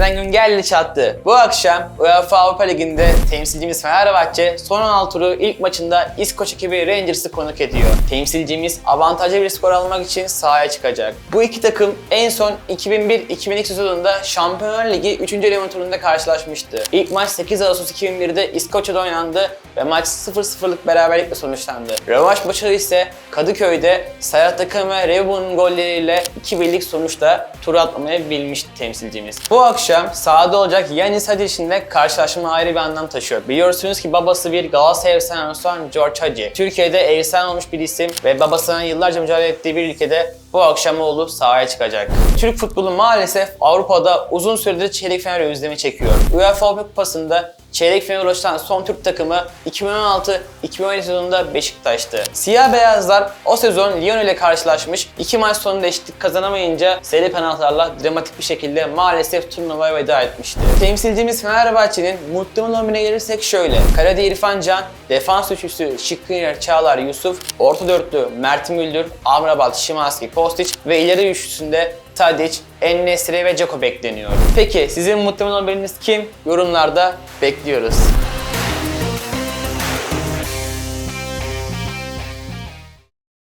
beklenen gün geldi çattı. Bu akşam UEFA Avrupa Ligi'nde temsilcimiz Fenerbahçe son 16 turu ilk maçında İskoç ekibi Rangers'ı konuk ediyor. Temsilcimiz avantajlı bir skor almak için sahaya çıkacak. Bu iki takım en son 2001-2002 sezonunda Şampiyonlar Ligi 3. eleme turunda karşılaşmıştı. İlk maç 8 Ağustos 2001'de İskoçya'da oynandı ve maç 0-0'lık beraberlikle sonuçlandı. Rövanş maçı ise Kadıköy'de Serhat Akın ve golleriyle 2-1'lik sonuçta tur atlamayı bilmişti temsilcimiz. Bu akşam sahada olacak Yanis Hadic'in de karşılaşma ayrı bir anlam taşıyor. Biliyorsunuz ki babası bir Galatasaray efsanesi olan George Hagi. Türkiye'de efsane olmuş bir isim ve babasının yıllarca mücadele ettiği bir ülkede bu akşam oğlu sahaya çıkacak. Türk futbolu maalesef Avrupa'da uzun süredir çeyrek final özlemi çekiyor. UEFA Avrupa Kupası'nda çeyrek finale ulaşan son Türk takımı 2016-2017 sezonunda Beşiktaş'tı. Siyah beyazlar o sezon Lyon ile karşılaşmış. iki maç sonunda eşitlik kazanamayınca seri penaltılarla dramatik bir şekilde maalesef turnuvaya veda etmişti. Temsilcimiz Fenerbahçe'nin muhtemel 11'ine gelirsek şöyle. Kalede İrfan Can, defans üçlüsü Şikriyer, Çağlar, Yusuf, orta dörtlü Mert Müldür, Amrabat, Şimanski, Kostić ve ileri üçlüsünde Tadic, Ennesri ve Ceko bekleniyor. Peki sizin muhtemel 11'iniz kim? Yorumlarda bekliyoruz.